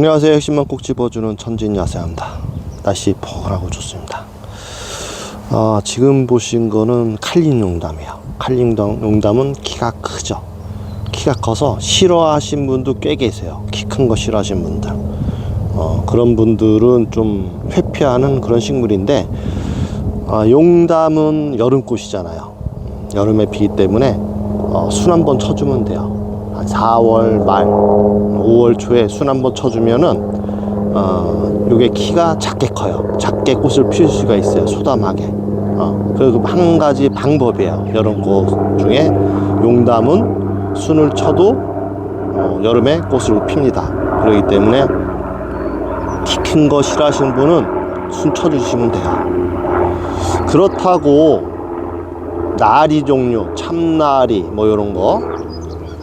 안녕하세요. 핵심만 꼭 집어주는 천진 야세입니다. 날씨 포근하고 좋습니다. 아, 지금 보신 거는 칼린 용담이에요. 칼린 용담은 키가 크죠. 키가 커서 싫어하신 분도 꽤 계세요. 키 큰 거 싫어하시는 분들. 어, 그런 분들은 좀 회피하는 그런 식물인데, 아, 용담은 여름꽃이잖아요. 여름에 피기 때문에 어, 순한번 쳐주면 돼요. 한 4월 말, 5월 초에 순 한번 쳐주면은 어, 요게 키가 작게 커요. 작게 꽃을 피울 수가 있어요. 소담하게. 어, 그리고 한 가지 방법이에요. 여름 꽃 중에 용담은 순을 쳐도 어, 여름에 꽃을 핍니다. 그렇기 때문에 키 큰 거 싫어하시는 분은 순 쳐주시면 돼요. 그렇다고 나리 종류, 참나리 뭐 이런 거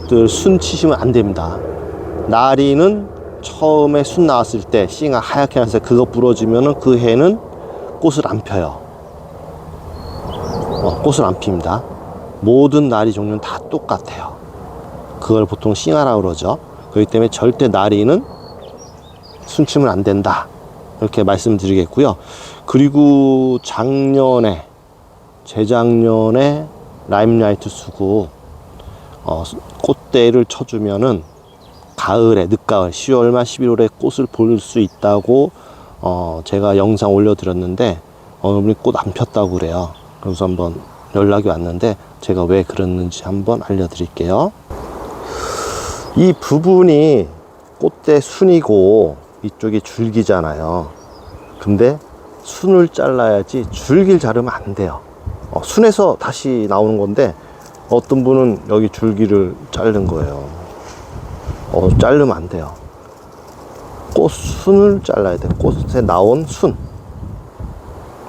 들 순 치시면 안 됩니다. 나리는 처음에 순 나왔을 때 씨가 하얗게 나서 그거 부러지면은 그 해는 꽃을 안 펴요. 어, 꽃을 안 핍니다. 모든 나리 종류는 다 똑같아요. 그걸 보통 싱하라 그러죠. 그렇기 때문에 절대 나리는 순치면 안 된다. 이렇게 말씀드리겠고요. 그리고 작년에 재작년에 라임라이트 쓰고 어, 꽃대를 쳐주면은 가을에 늦가을 10월 말 11월에 꽃을 볼 수 있다고 어, 제가 영상 올려드렸는데 어느 분이 꽃 안 폈다고 그래요. 그래서 한번 연락이 왔는데 제가 왜 그랬는지 한번 알려드릴게요. 이 부분이 꽃대 순이고 이쪽이 줄기잖아요. 근데 순을 잘라야지 줄기를 자르면 안 돼요. 어, 순에서 다시 나오는 건데 어떤 분은 여기 줄기를 자른 거예요. 어, 자르면 안 돼요. 꽃 순을 잘라야 돼. 꽃에 나온 순.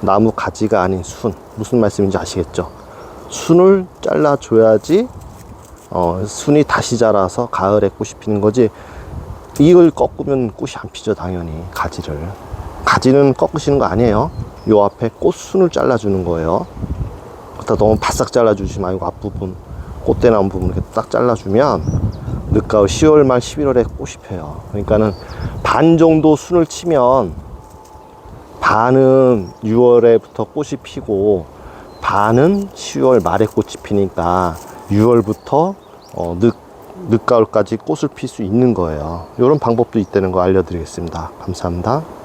나무 가지가 아닌 순. 무슨 말씀인지 아시겠죠? 순을 잘라줘야지 어, 순이 다시 자라서 가을에 꽃이 피는 거지. 이걸 꺾으면 꽃이 안 피죠, 당연히. 가지를. 가지는 꺾으시는 거 아니에요. 요 앞에 꽃순을 잘라주는 거예요. 그렇다 너무 바싹 잘라주지 말고 앞부분, 꽃대 나온 부분 이렇게 딱 잘라주면 늦가을 10월 말 11월에 꽃이 펴요. 그러니까는 반 정도 순을 치면 반은 6월에부터 꽃이 피고 반은 10월 말에 꽃이 피니까 6월부터 어, 늦, 늦가을까지 꽃을 필 수 있는 거예요. 이런 방법도 있다는 거 알려드리겠습니다. 감사합니다.